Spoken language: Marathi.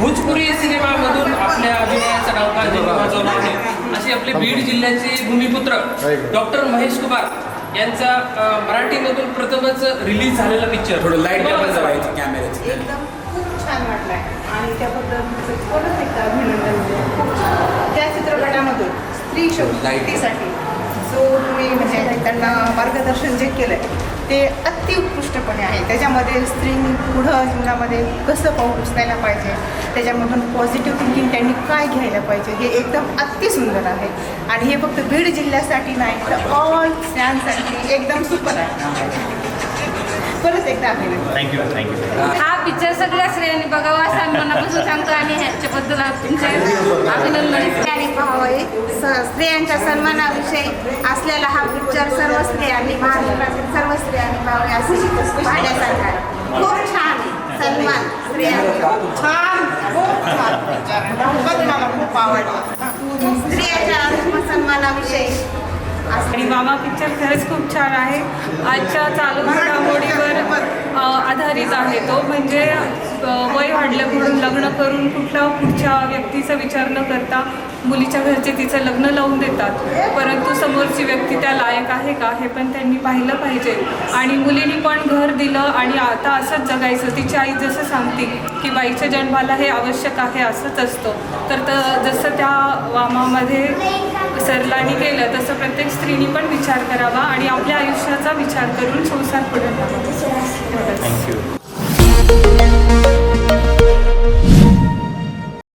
भोजपुरी सिनेमामधून आपल्या अभिनयाचा वाजवला आहे. असे आपले बीड जिल्ह्याचे भूमिपुत्र डॉक्टर महेश कुमार यांचा मराठीमधून प्रथमच रिलीज झालेला पिक्चर थोडं लाइट कॅमेऱ्याचं एकदम खूप छान वाटलाय. आणि त्याबद्दल परत एकदा अभिनंदन म्हणजे त्या चित्रपटामधून स्त्री शक्तीसाठी जो तुम्ही म्हणजे त्यांना मार्गदर्शन जे केलंय ते अतिउत्कृष्टपणे आहे. त्याच्यामध्ये स्त्रीनी पुढं जीवनामध्ये कसं पाऊल उचलायला पाहिजे त्याच्यामधून पॉझिटिव्ह थिंकिंग त्यांनी काय घ्यायला पाहिजे हे एकदम अतिसुंदर आहे. आणि हे फक्त बीड जिल्ह्यासाठी नाही तर ऑल स्त्रियांसाठी एकदम सुपर आहे. परत एकदा थँक्यू थँक्यू हा. सगळ्या स्त्रियांनी बघावा असं आम्ही मनापासून सांगतो आणि ह्याच्याबद्दल तुमचे अभिनंदन स्त्रियांनी पाहावे स- स्त्रियांच्या सन्मानाविषयी असलेला हा पिक्चर सर्व स्त्रियांनी महाराष्ट्रातील सर्व स्त्रियांनी पाहावे असे पाहण्यासारखा आहे खूप छान. सन्मान स्त्रियांचा छान खूप छान आहे. खूपच मला खूप आवडला स्त्रियांच्या आत्मसन्मानाविषयी आणि मामा पिक्चर खरंच खूप छान आहे. आजच्या चालू घडामोडीवर आधारित आहे तो. म्हणजे वय वाढलं म्हणून लग्न करून कुठल्या पुढच्या व्यक्तीचा विचार न करता मुलीच्या घरचे तिचं लग्न लावून देतात. परंतु समोरची व्यक्ती त्या लायक आहे का हे पण त्यांनी पाहिलं पाहिजे. आणि मुलीने पण घर दिलं आणि आता असंच जगायचं. तिची आई जसं सांगते की बाईच्या जन्माला हे आवश्यक आहे असंच असतं. तर त जसं त्या वामामध्ये सरलानी केलं तसं प्रत्येक स्त्रीनी पण विचार करावा आणि आपल्या आयुष्याचा विचार करून संसार पुढे. थँक्यू